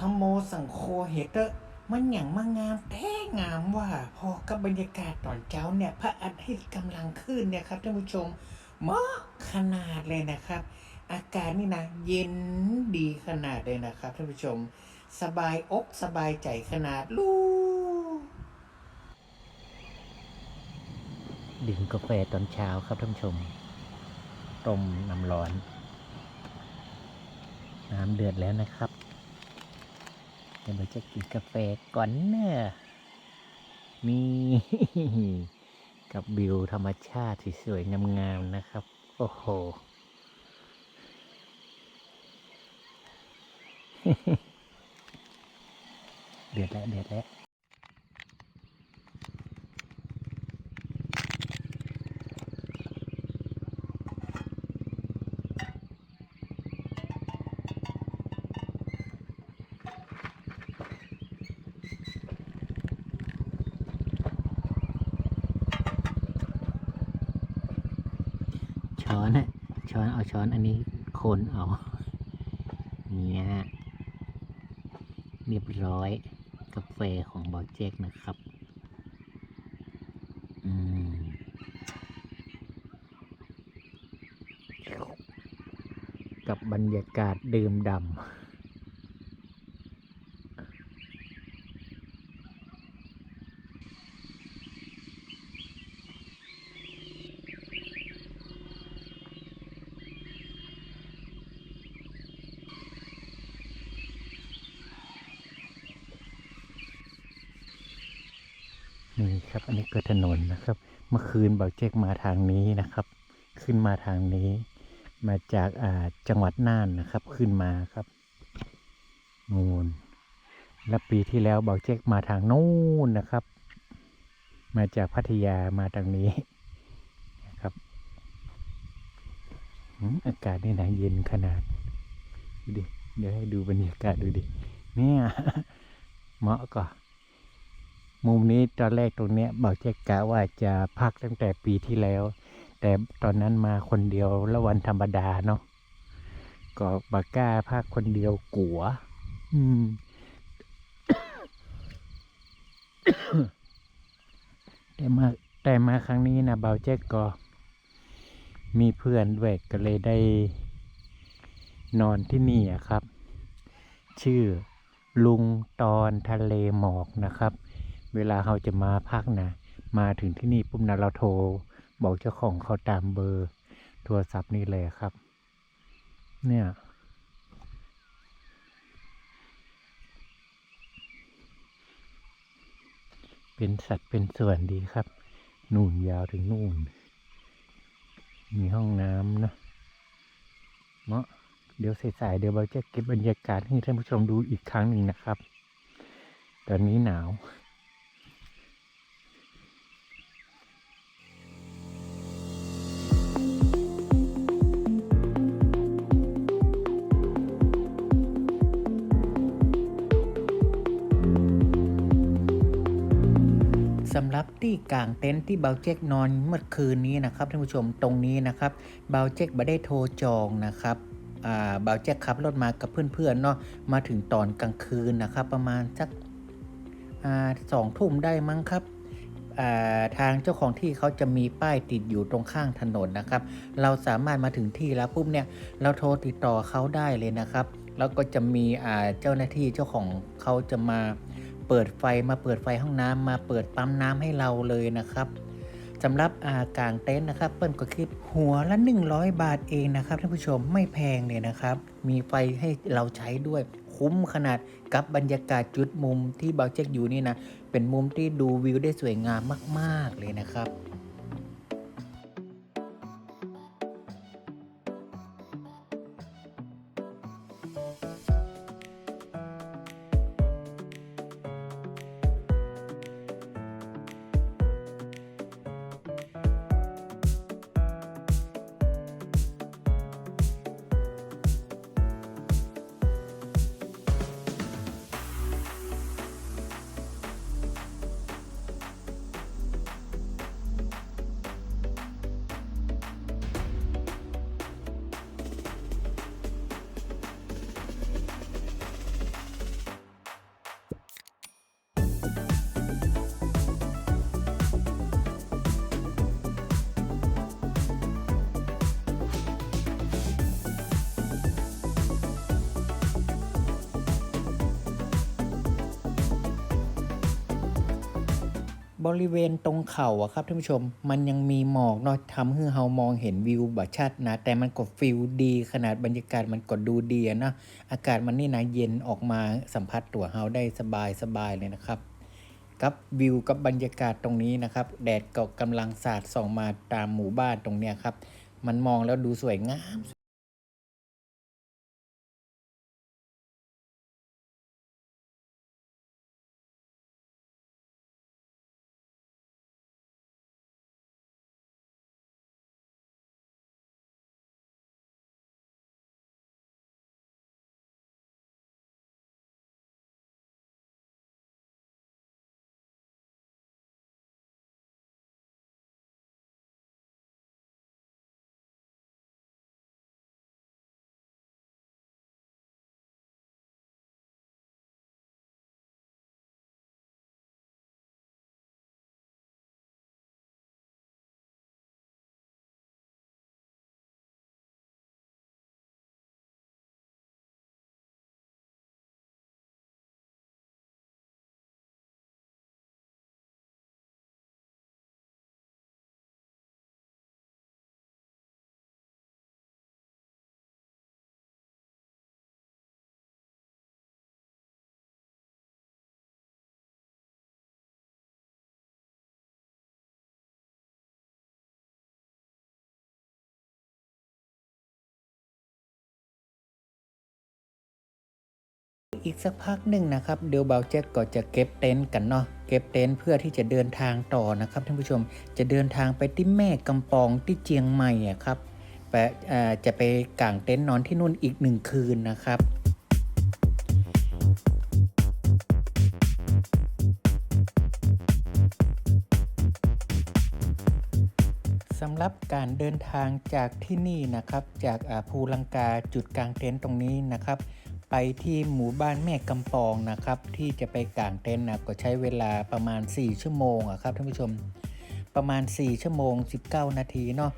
ธรรมโมสังโฆเหตุเตอร์มันอย่างมางามแท้งามว่า พอกับบรรยากาศตอนเช้าเนี่ย พระอาทิตย์กำลังขึ้นเนี่ยครับท่านผู้ชมเหมาะขนาดเลยนะครับ อากาศนี่นะเย็นดีขนาดเลยนะครับท่านผู้ชม สบายอกสบายใจขนาดลูกดื่มกาแฟตอนเช้าครับท่านผู้ชมต้มน้ำร้อน น้ำเดือดแล้วนะครับ เดี๋ยวจะกินกาแฟก่อนเนอะนี่กับวิวธรรมชาติที่สวยงามๆนะครับ โอ้โหเดือดแล้วเดือดแล้ว ช้อนอะช้อนเอาช้อนอันนี้คนเอาเนี่ยเรียบร้อยกาแฟของบอเจกนะครับอืมกับบรรยากาศดื่มดำ นี่ครับ อันนี้ก็ถนนนะครับ เมื่อคืนบอเจกมาทางนี้นะครับ ขึ้นมาทางนี้ มาจากอ่าจังหวัดน่านนะครับ ขึ้นมาครับนูนและปีที่แล้วเบาเจ๊กมาทางนู้นนะครับ มาจากพัทยามาทางนี้นะครับอืมอากาศนี่นะเย็นขนาดดูดิเดี๋ยวให้ดูบรรยากาศดูดิเนี่ยเหมาะก่อน มุมนี้ตอนแรกตรงเนี้ยเบาเจ๊กกะว่าจะพักตั้งแต่ปีที่แล้ว แต่ตอนนั้นมาคนเดียวแล้ววันธรรมดาเนาะก็บากล้าภาคคนเดียวกัว อืมแต่มาแต่มาครั้งนี้นะเบาเจ๊กก็ มีเพื่อนด้วยก็เลยได้ นอนที่นี่ครับ ชื่อลุงตอนทะเลหมอกนะครับ เวลาเราจะมาพักนะมาถึงที่นี่ปุ๊บนะเราโทร บอกเจ้าของเขาตามเบอร์โทรศัพท์นี่เลยครับ เนี่ยเป็นสัตว์เป็นส่วนดีครับ นู่นยาวถึงนู่น มีห้องน้ำนะเนาะเดี๋ยวสายๆเดี๋ยวเราจะเก็บบรรยากาศให้ท่านผู้ชมดูอีกครั้งหนึ่งนะครับ ตอนนี้หนาว สำหรับที่กลางเต็นท์ที่เบาเจ๊กนอนเมื่อคืนนี้นะครับท่านผู้ชมตรงนี้นะครับเบาเจ๊กไม่ได้โทรจองนะครับเบาเจ๊กขับรถมากับเพื่อนๆเนาะมาถึงตอนกลางคืนนะครับ ประมาณสักสองทุ่มได้มั้งครับทางเจ้าของที่เขาจะมีป้ายติดอยู่ตรงข้างถนนนะครับ เราสามารถมาถึงที่แล้วปุ๊บเนี่ยเราโทรติดต่อเขาได้เลยนะครับ แล้วก็จะมีเจ้าหน้าที่เจ้าของเขาจะมา เปิดไฟมาเปิดไฟห้องน้ำมาเปิดปั๊มน้ำให้เราเลยนะครับสำหรับอากางเต็นท์นะครับเปิ้ลก็คิดหัวละ 100 บาทเองนะครับท่านผู้ชมไม่แพงเลยนะครับ มีไฟให้เราใช้ด้วยคุ้มขนาดกับบรรยากาศจุดมุมที่เบาเจ็กอยู่นี่นะ เป็นมุมที่ดูวิวได้สวยงามมาก ๆ เลยนะครับ บริเวณตรงเขาอะครับท่านผู้ชม มันยังมีหมอกเนาะทำให้เรามองเห็นวิวบัชัดนะ แต่มันก็ฟิลดี ขนาดบรรยากาศมันก็ดูดีนะ อากาศมันนี่นะเย็นออกมาสัมผัสตัวเราได้สบายสบายเลยนะครับ กับวิวกับบรรยากาศตรงนี้นะครับ แดดก็กำลังสาดส่องมาตามหมู่บ้านตรงเนี้ยครับ มันมองแล้วดูสวยงาม อีกสักพักหนึ่งนะครับเดี๋ยวเบาแจ็คก็จะเก็บเต็นท์กันเนาะเก็บเต็นท์เพื่อที่จะเดินทางต่อนะครับท่านผู้ชมจะเดินทางไปที่แม่กำปองที่เจียงใหม่อะครับไปจะไปกางเต็นท์นอนที่นู่นอีกหนึ่งคืนนะครับสำหรับการเดินทางจากที่นี่นะครับ จากภูลังกาจุดกลางเต็นท์ตรงนี้นะครับ ไปที่หมู่บ้านแม่กำปองนะครับ ที่จะไปกางเต็นท์นะก็ใช้เวลาประมาณ 4 ชั่วโมงอะครับท่านผู้ชมประมาณ 4 ชั่วโมง 19 นาทีเนาะ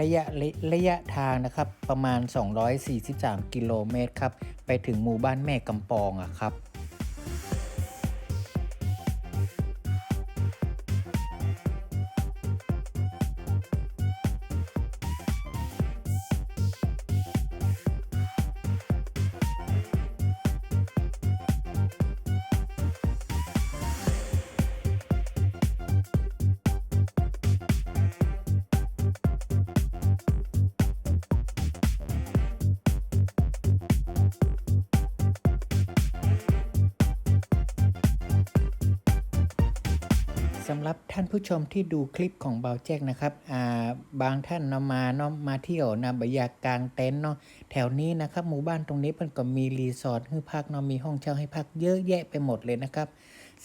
ระยะระระยะทางนะครับประมาณ 243 กิโลเมตรครับ ไปถึงหมู่บ้านแม่กำปองอะครับ รับท่านผู้ชมที่ดูคลิปของเบาแจ็คนะครับอ่าบางท่านเนาะมาเนาะมาเที่ยวนะบอยากกางเต็นท์เนาะแถวนี้นะครับหมู่บ้านตรงนี้มันก็มีรีสอร์ทให้พักเนาะมีห้องเช่าให้พักเยอะแยะไปหมดเลยนะครับ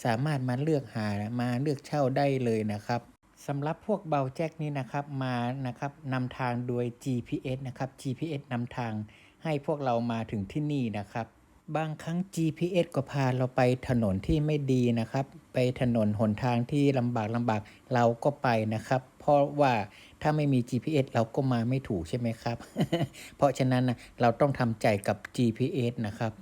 สามารถมาเลือกหามาเลือกเช่าได้เลยนะครับสำหรับพวกเบาแจ็คนี้นะครับมานะครับนำทางโดย GPS นะครับ GPS นำทางให้พวกเรามาถึงที่นี่นะครับ บางครั้ง GPS ก็พาเราไปถนนที่ไม่ดีนะครับ ไปถนนหนทางที่ลำบากลำบากเราก็ไปนะครับ เพราะว่าถ้าไม่มี GPS เราก็มาไม่ถูกใช่ไหมครับ เพราะฉะนั้นนะเราต้องทำใจกับ GPS นะครับ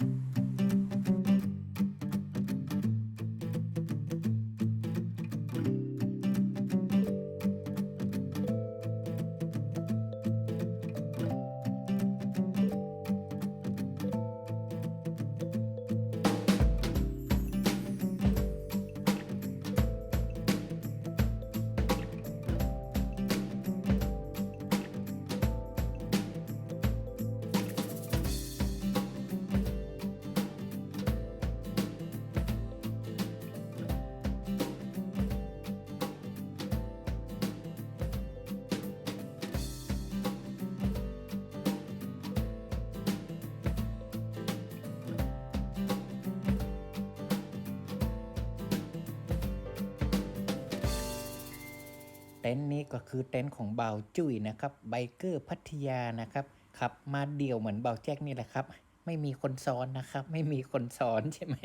ต็นท์นี้ก็คือเต็นท์ของเบาจุ้ยนะครับไบเกอร์พัทยานะครับขับมาเดี่ยวเหมือนเบาแจ็คนี่แหละครับ ไม่มีคนซ้อนนะครับ ไม่มีคนซ้อนใช่ไหม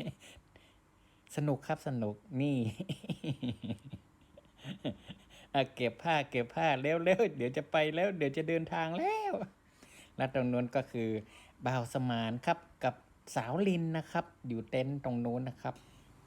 สนุกครับสนุกนี่เก็บผ้าเก็บผ้าเร็วเร็วเดี๋ยวจะไปแล้ว เดี๋ยวจะเดินทางแล้วและตรงนู้นก็คือบ่าวสมานครับกับสาวลินนะครับ อยู่เต็นท์ตรงนู้นนะครับ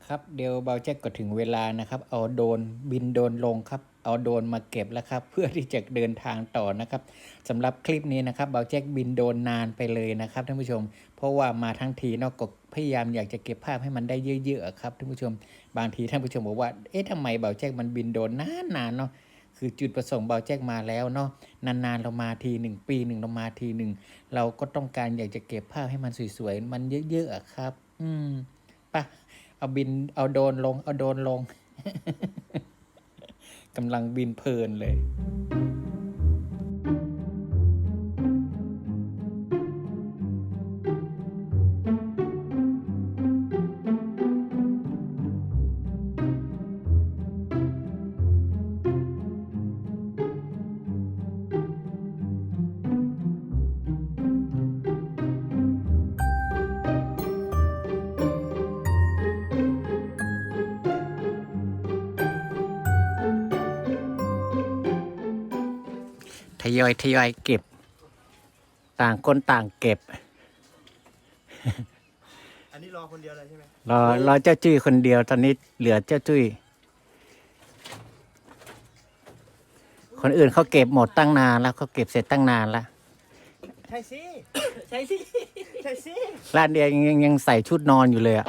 ครับเดี๋ยวเบาแจ็คก็ถึงเวลานะครับ เอาโดนบินโดนลงครับ เอาโดนมาเก็บแล้วครับ เพื่อที่จะเดินทางต่อนะครับสำหรับคลิปนี้นะครับเบาแจ็คบินโดนนานไปเลยนะครับท่านผู้ชม เพราะว่ามาทั้งทีเนอกก็พยายามอยากจะเก็บภาพให้มันได้เยอะๆครับท่านผู้ชม บางทีท่านผู้ชมบอกว่าเอ๊ะทำไมเบาแจ็คมันบินโดนนานๆเนาะคือจุดประสงค์เบาแจ็คมาแล้วเนาะนานๆเรามาทีหนึ่งปีหนึ่งเรามาทีหนึ่งเราก็ต้องการอยากจะเก็บภาพให้มันสวยๆ มันเยอะๆอะครับ อืมปะ เอาบิน เอาโดนลง เอาโดนลงกำลังบินเพลินเลย ยอยทยอยเก็บ ต่างคนต่างเก็บ อันนี้รอคนเดียวเลยใช่ไหมรอรอเจ้าจุ้ยคนเดียวตอนนี้เหลือเจ้าจุ้ย คนอื่นเขาเก็บหมดตั้งนานแล้วเขาเก็บเสร็จตั้งนานแล้วใช่สิใช่สิใช่สิร้านเดียวยังยังยังใส่ชุดนอนอยู่เลยอะ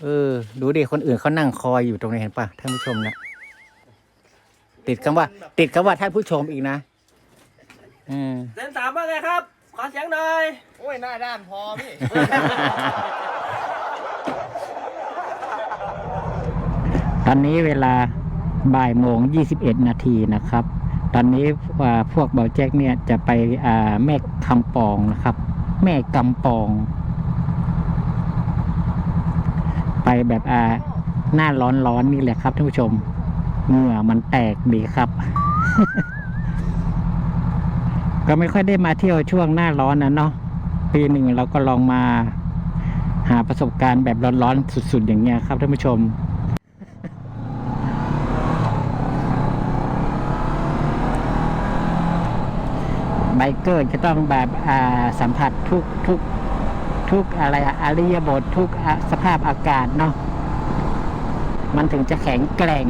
เออ ดูดิคนอื่นเขานั่งคอยอยู่ตรงนี้เห็นปะท่านผู้ชมนะติดคำว่า ติดคำว่าท่านผู้ชมอีกนะ อืม เซนสามว่าไงครับ ขอเสียงหน่อย โอ้ย หน้าด้านพอพี่ ตอนนี้เวลาบ่ายโมงยี่สิบเอ็ดนาทีนะครับ ตอนนี้ว่าพวกเบาแจ็คเนี่ยจะไปอ่าแม่คำปองนะครับ แม่กำปอง ไปแบบอ่าหน้าร้อนร้อนๆนี่แหละครับท่านผู้ชม เหงื่อมันแตกดีครับ ก็ไม่ค่อยได้มาเที่ยวช่วงหน้าร้อนนะเนาะปีหนึ่งเราก็ลองมาหาประสบการณ์แบบร้อนๆสุด ๆ อย่างเงี้ยครับท่านผู้ชมไบเกอร์จะต้องแบบอ่าสัมผัสทุกทุกทุกอะไรอริยบททุกสภาพอากาศเนาะมันถึงจะแข็งแกร่ง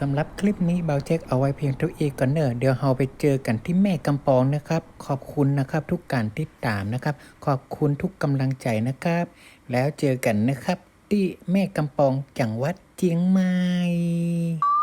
สำหรับคลิปนี้เบาเช็คเอาไว้เพียงเท่าอีก่อนเนอะเดี๋ยวเราไปเจอกันที่แม่กำปองนะครับ ขอบคุณนะครับทุกการติดตามนะครับ ขอบคุณทุกกำลังใจนะครับ แล้วเจอกันนะครับ ที่แม่กำปองจังหวัดเจียงใหม่